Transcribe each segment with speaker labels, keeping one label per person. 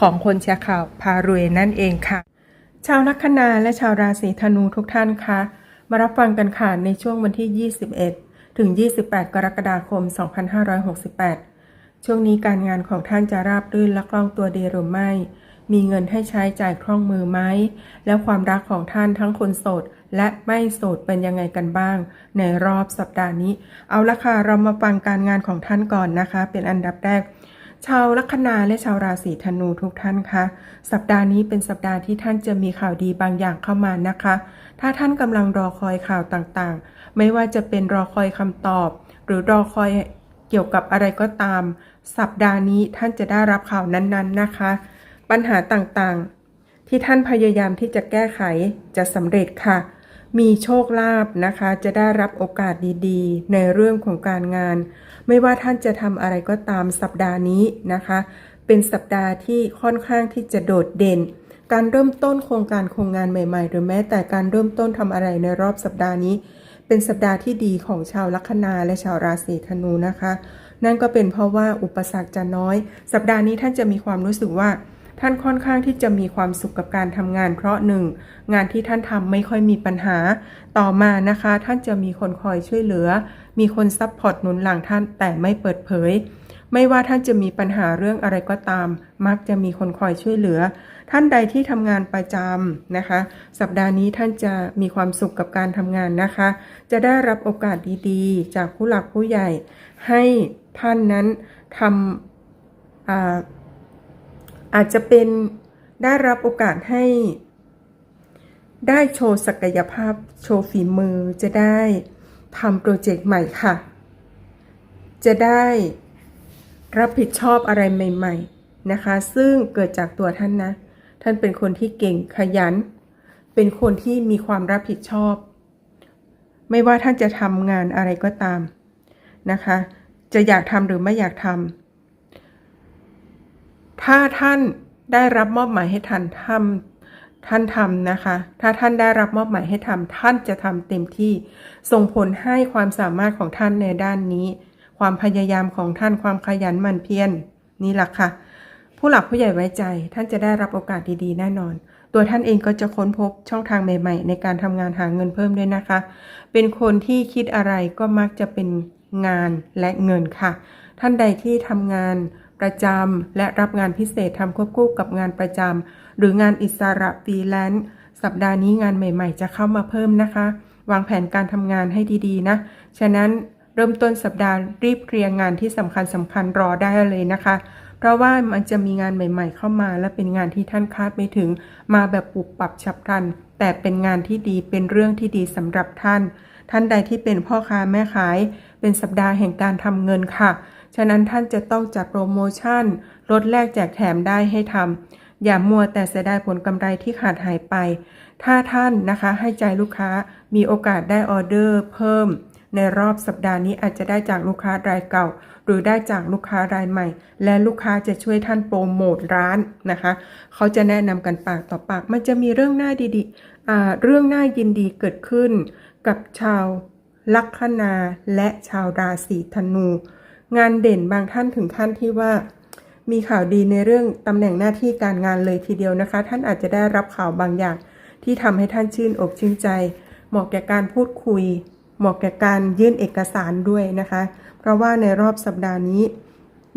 Speaker 1: ของคนแชร์ข่าวพารวยนั่นเองค่ะ ชาวลัคนาและชาวราศีธนูทุกท่านคะมารับฟังกันค่ะในช่วงวันที่ 21 ถึง 28 กรกฎาคม 2568 ช่วงนี้การงานของท่านจะราบรื่นและคล่องตัวดีหรือไม่ มีเงินให้ใช้จ่ายคล่องมือไหม แล้วความรักของท่านทั้งคนโสดและไม่โสดเป็นยังไงกันบ้าง ในรอบสัปดาห์นี้ เอาละค่ะเรามาฟังการงานของท่านก่อนนะคะ เป็นอันดับแรก ชาวลัคนาและชาวราศีธนูทุกท่านคะสัปดาห์นี้เป็นสัปดาห์ที่ท่านจะมีข่าวดีบางอย่างเข้ามานะคะ ถ้าท่านกำลังรอคอยข่าวต่างๆ ไม่ว่าจะเป็นรอคอยคำตอบ หรือรอคอยเกี่ยวกับอะไรก็ตาม สัปดาห์นี้ท่านจะได้รับข่าวนั้นๆนะคะ ปัญหาต่างๆ ที่ท่านพยายามที่จะแก้ไขจะสำเร็จค่ะ มีโชคลาภนะคะ จะได้รับโอกาสดีๆ ในเรื่องของการงาน ไม่ว่าท่านจะทำอะไรก็ตามสัปดาห์นี้นะคะ เป็นสัปดาห์ที่ค่อนข้างที่จะโดดเด่น การเริ่มต้นโครงการโครงงานใหม่ ๆ หรือแม้แต่การเริ่มต้นทำอะไรในรอบสัปดาห์นี้ เป็นสัปดาห์ที่ดีของชาวลัคนาและชาวราศีธนูนะคะ นั่นก็เป็นเพราะว่าอุปสรรคจะน้อย สัปดาห์นี้ท่านจะมีความรู้สึกว่า ท่านค่อนข้างที่จะมีความสุขกับการทำงาน เพราะหนึ่งงานที่ท่านทำไม่ค่อยมีปัญหา ต่อมานะคะ ท่านจะมีคนคอยช่วยเหลือ มีคนซัพพอร์ตหนุนหลังท่านแต่ไม่เปิดเผย ไม่ว่าท่านจะมีปัญหาเรื่องอะไรก็ตาม มักจะมีคนคอยช่วยเหลือ ท่านใดที่ทำงานประจำนะคะ สัปดาห์นี้ท่านจะมีความสุขกับการทำงานนะคะ จะได้รับโอกาสดีๆ จากผู้หลักผู้ใหญ่ ให้ท่านนั้นทำ อาจจะเป็นได้รับโอกาสให้ ได้โชว์ศักยภาพโชว์ฝีมือจะได้ทำโปรเจกต์ใหม่ค่ะ จะได้รับผิดชอบอะไรใหม่ ๆนะคะ ซึ่งเกิดจากตัวท่านนะ ท่านเป็นคนที่เก่งขยัน เป็นคนที่มีความรับผิดชอบ ไม่ว่าท่านจะทำงานอะไรก็ตามนะคะ จะอยากทำหรือไม่อยากทำ ถ้าท่านได้รับมอบหมายให้ท่านทำท่านทำนะคะ ถ้าท่านได้รับมอบหมายให้ทำท่านจะทำเต็มที่ ส่งผลให้ความสามารถของท่านในด้านนี้ ความพยายามของท่านความขยันหมั่นเพียรนี่แหละค่ะ ผู้หลักผู้ใหญ่ไว้ใจ ท่านจะได้รับโอกาสดีๆ แน่นอน ตัวท่านเองก็จะค้นพบช่องทางใหม่ ๆ ในการทำงานหาเงินเพิ่มด้วยนะคะ เป็นคนที่คิดอะไรก็มักจะเป็นงานและเงินค่ะ ท่านใดที่ทำงาน ประจำและรับงานพิเศษทำควบคู่กับงานประจำหรืองานอิสระฟรีแลนซ์สัปดาห์นี้งานใหม่ ๆ จะเข้ามาเพิ่มนะคะ วางแผนการทำงานให้ดีๆนะ ฉะนั้นเริ่มต้นสัปดาห์รีบเคลียร์งานที่สำคัญสำคัญรอได้เลยนะคะ เพราะว่ามันจะมีงานใหม่ ๆ เข้ามา และเป็นงานที่ท่านคาดไม่ถึง มาแบบปุบปรับฉับพลัน แต่เป็นงานที่ดีเป็นเรื่องที่ดีสำหรับท่าน ท่านใดที่เป็นพ่อค้าแม่ขาย เป็นสัปดาห์แห่งการทำเงินค่ะ ฉะนั้นท่านจะต้องจัดโปรโมชั่นลดแลกแจกแถมได้ให้ทำอย่ามัวแต่เสียดายผลกำไรที่ขาดหายไป ถ้าท่านนะคะให้ใจลูกค้ามีโอกาสได้ออเดอร์เพิ่ม ในรอบสัปดาห์นี้อาจจะได้จากลูกค้ารายเก่า หรือได้จากลูกค้ารายใหม่ และลูกค้าจะช่วยท่านโปรโมทร้านนะคะ เขาจะแนะนำกันปากต่อปาก มันจะมีเรื่องน่าดีๆเรื่องน่ายินดีเกิดขึ้นกับชาวลัคนาและชาวราศีธนู งานเด่นบางท่านถึงขั้นที่ว่า มีข่าวดีในเรื่องตำแหน่งหน้าที่การงานเลยทีเดียวนะคะ ท่านอาจจะได้รับข่าวบางอย่าง ที่ทำให้ท่านชื่นอกชื่นใจ เหมาะแก่การพูดคุย เหมาะแก่การยื่นเอกสารด้วยนะคะ เพราะว่าในรอบสัปดาห์นี้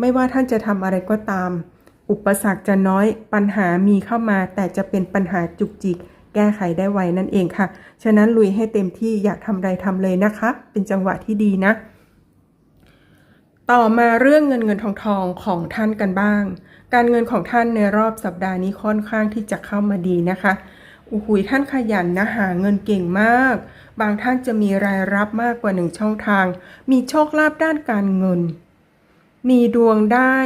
Speaker 1: ไม่ว่าท่านจะทำอะไรก็ตาม อุปสรรคจะน้อยปัญหามีเข้ามา แต่จะเป็นปัญหาจุกจิกแก้ไขได้ไวนั่นเองค่ะ ฉะนั้นลุยให้เต็มที่อยากทำอะไรทำเลยนะคะ เป็นจังหวะที่ดีนะ ต่อมาเรื่องเงินเงินทองทองของท่านกันบ้าง การเงินของท่านในรอบสัปดาห์นี้ค่อนข้างที่จะเข้ามาดีนะคะอุหุยท่านขยันนะหาเงินเก่งมาก บางท่านจะมีรายรับมากกว่าหนึ่งช่องทาง มีโชคลาภด้านการเงิน มีดวงได้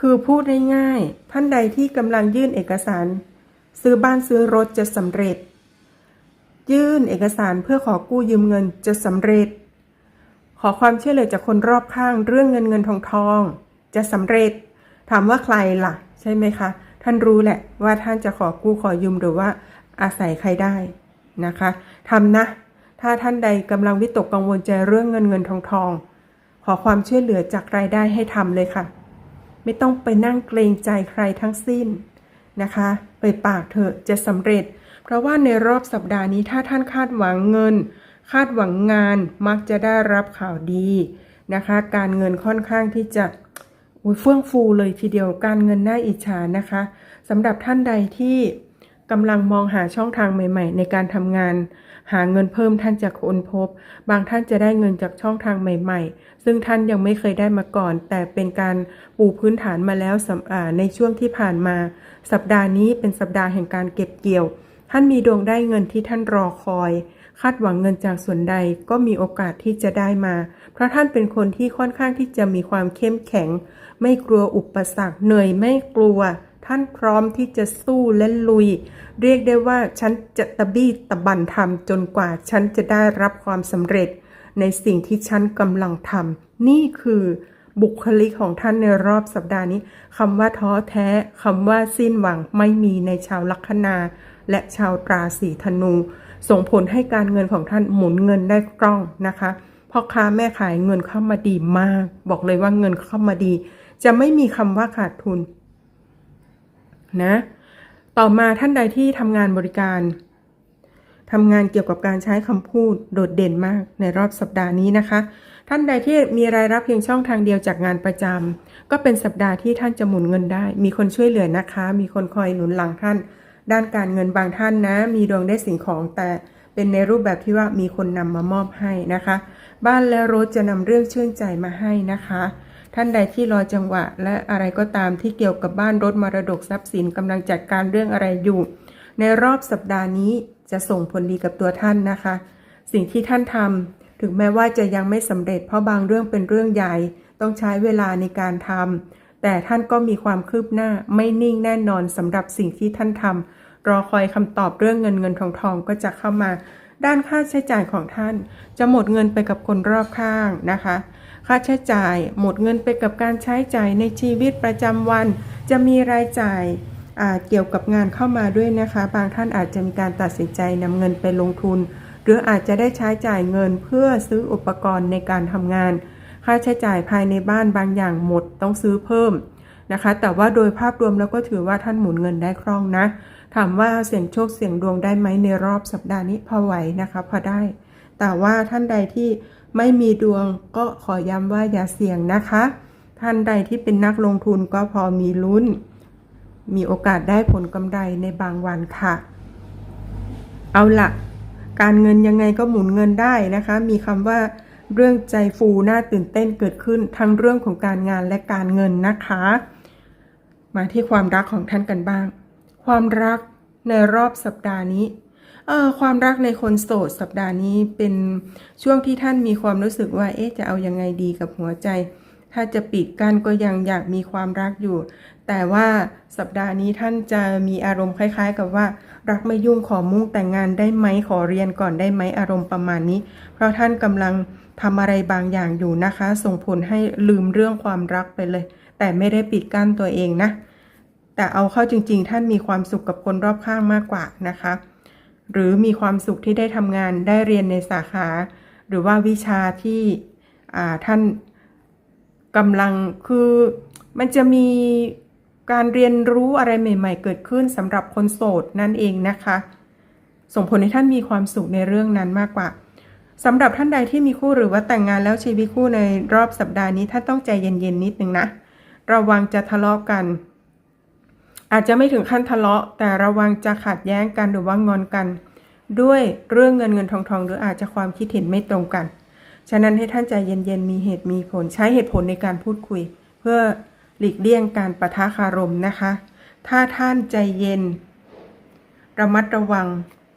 Speaker 1: คือพูดง่ายๆท่านใดที่กำลังยื่นเอกสาร ซื้อบ้านซื้อรถจะสำเร็จ ยื่นเอกสารเพื่อขอกู้ยืมเงินจะสำเร็จ ขอความช่วยเหลือจากคนรอบข้างเรื่องเงินเงินทองทอง จะสำเร็จ ถามว่าใครล่ะ ใช่ไหมคะ ท่านรู้แหละว่าท่านจะขอกู้ขอยืมหรือว่าอาศัยใครได้นะคะทำนะ ถ้าท่านใดกำลังวิตกกังวลใจเรื่องเงินเงินทองทอง ขอความช่วยเหลือจากรายได้ให้ทำเลยค่ะ ไม่ต้องไปนั่งเกรงใจใครทั้งสิ้นนะคะไปปากเถอะจะสำเร็จ เพราะว่าในรอบสัปดาห์นี้ถ้าท่านคาดหวังเงิน คาดหวังงานมักจะได้รับข่าวดีนะคะ การเงินค่อนข้างที่จะอุ๊ยเฟื่องฟูเลยทีเดียวการเงินน่าอิจฉานะคะสำหรับท่านใดที่กำลังมองหาช่องทางใหม่ ๆ ในการทำงาน หาเงินเพิ่มท่านจะค้นพบ บางท่านจะได้เงินจากช่องทางใหม่ ๆ ซึ่งท่านยังไม่เคยได้มาก่อน แต่เป็นการปูพื้นฐานมาแล้วในช่วงที่ผ่านมา สัปดาห์นี้เป็นสัปดาห์แห่งการเก็บเกี่ยว ท่านมีดวงได้เงินที่ท่านรอคอย คาดหวังเงินจากส่วนใดก็มีโอกาสที่จะได้มา เพราะท่านเป็นคนที่ค่อนข้างที่จะมีความเข้มแข็ง ไม่กลัวอุปสรรคเหนื่อยไม่กลัว ท่านพร้อมที่จะสู้และลุย เรียกได้ว่าฉันจะตะบี้ตะบันทำจนกว่าฉันจะได้รับความสำเร็จ ในสิ่งที่ฉันกำลังทำนี่คือบุคลิกของท่านในรอบสัปดาห์นี้คำว่าท้อแท้คำว่าสิ้นหวังไม่มีในชาวลัคนา และชาวตราสีธนู ส่งผลให้การเงินของท่านหมุนเงินได้คล่องนะคะพ่อค้าแม่ขายเงินเข้ามาดีมาก บอกเลยว่าเงินเข้ามาดี จะไม่มีคำว่าขาดทุนนะ ต่อมาท่านใดที่ทำงานบริการทำงานเกี่ยวกับการใช้คำพูดโดดเด่นมากในรอบสัปดาห์นี้นะคะ ท่านใดที่มีรายรับเพียงช่องทางเดียวจากงานประจำก็เป็นสัปดาห์ที่ท่านจะหมุนเงินได้ มีคนช่วยเหลือนะคะ มีคนคอยหนุนหลังท่าน ด้านการเงินบางท่านนะ มีดวงได้สิ่งของแต่เป็นในรูปแบบที่ว่ามีคนนำมามอบให้นะคะ บ้านและรถจะนำเรื่องชื่นใจมาให้นะคะ ท่านใดที่รอจังหวะ และอะไรก็ตามที่เกี่ยวกับบ้านรถมรดกทรัพย์สินกำลังจัดการเรื่องอะไรอยู่ ในรอบสัปดาห์นี้จะส่งผลดีกับตัวท่านนะคะ สิ่งที่ท่านทำถึงแม้ว่าจะยังไม่สำเร็จเพราะบางเรื่องเป็นเรื่องใหญ่ ต้องใช้เวลาในการทำ แต่ท่านก็มีความคืบหน้าไม่นิ่งแน่นอนสำหรับสิ่งที่ท่านทำรอคอยคำตอบเรื่องเงินเงินทองทองก็จะเข้ามา ด้านค่าใช้จ่ายของท่าน จะหมดเงินไปกับคนรอบข้างนะคะ ค่าใช้จ่ายหมดเงินไปกับการใช้จ่ายในชีวิตประจำวัน จะมีรายจ่ายอ่าเกี่ยวกับงานเข้ามาด้วยนะคะ บางท่านอาจจะมีการตัดสินใจนำเงินไปลงทุน หรืออาจจะได้ใช้จ่ายเงินเพื่อซื้ออุปกรณ์ในการทำงาน ค่าใช้จ่ายภายในบ้านบางอย่างหมดต้องซื้อเพิ่มนะคะ แต่ว่าโดยภาพรวมแล้วก็ถือว่าท่านหมุนเงินได้คล่องนะ ถามว่าเสี่ยงโชคเสี่ยงดวงได้ไหมในรอบสัปดาห์นี้พอไหวนะคะพอได้ แต่ว่าท่านใดที่ไม่มีดวงก็ขอย้ำว่าอย่าเสี่ยงนะคะ ท่านใดที่เป็นนักลงทุนก็พอมีลุ้น มีโอกาสได้ผลกำไรในบางวันค่ะ เอาละการเงินยังไงก็หมุนเงินได้นะคะ มีคำว่า เรื่องใจฟูน่าตื่นเต้นเกิดขึ้นทั้งเรื่องของการงานและการเงินนะคะ มาที่ความรักของท่านกันบ้าง ความรักในรอบสัปดาห์นี้เออความรักในคนโสดสัปดาห์นี้เป็นช่วงที่ท่านมีความรู้สึกว่าเอ๊ะจะเอายังไงดีกับหัวใจ ถ้าจะปิดกั้นก็ยังอยากมีความรักอยู่ แต่ว่าสัปดาห์นี้ท่านจะมีอารมณ์คล้าย ๆ กับว่า รักไม่ยุ่งขอมุ่งแต่งงานได้ไหมขอเรียนก่อนได้ไหมอารมณ์ประมาณนี้ เพราะท่านกำลังทำอะไรบางอย่างอยู่นะคะ ส่งผลให้ลืมเรื่องความรักไปเลย แต่ไม่ได้ปิดกั้นตัวเองนะ แต่เอาเข้าจริง ๆ ท่านมีความสุขกับคนรอบข้างมากกว่านะคะ หรือมีความสุขที่ได้ทำงานได้เรียนในสาขา หรือว่าวิชาที่ท่าน กำลังคือมันจะมีการเรียนรู้อะไรใหม่ ๆ เกิดขึ้นสำหรับคนโสดนั่นเองนะคะ ส่งผลให้ท่านมีความสุขในเรื่องนั้นมากกว่าสำหรับท่านใดที่มีคู่หรือว่าแต่งงานแล้วชีวิตคู่ในรอบสัปดาห์นี้ท่านต้องใจเย็นๆนิดนึงนะระวังจะทะเลาะกัน อาจจะไม่ถึงขั้นทะเลาะ แต่ระวังจะขัดแย้งกันหรือว่างอนกัน ด้วยเรื่องเงินเงินทองทองหรืออาจจะความคิดเห็นไม่ตรงกัน ฉะนั้นให้ท่านใจเย็นๆ มีเหตุมีผล ใช้เหตุผลในการพูดคุย เพื่อหลีกเลี่ยงการประทะคารมนะคะ ถ้าท่านใจเย็น ระมัดระวัง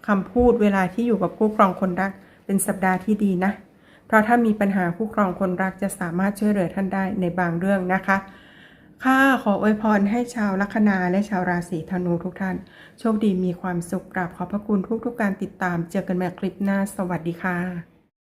Speaker 1: คำพูดเวลาที่อยู่กับคู่ครองคนรัก เป็นสัปดาห์ที่ดีนะ เพราะถ้ามีปัญหาคู่ครองคนรักจะสามารถช่วยเหลือท่านได้ในบางเรื่องนะคะค่ะขออวยพรให้ชาวลัคนาและชาวราศีธนูทุกท่าน โชคดีมีความสุขกราบขอบพระคุณทุกๆการติดตาม เจอกันใหม่คลิปหน้า สวัสดีค่ะ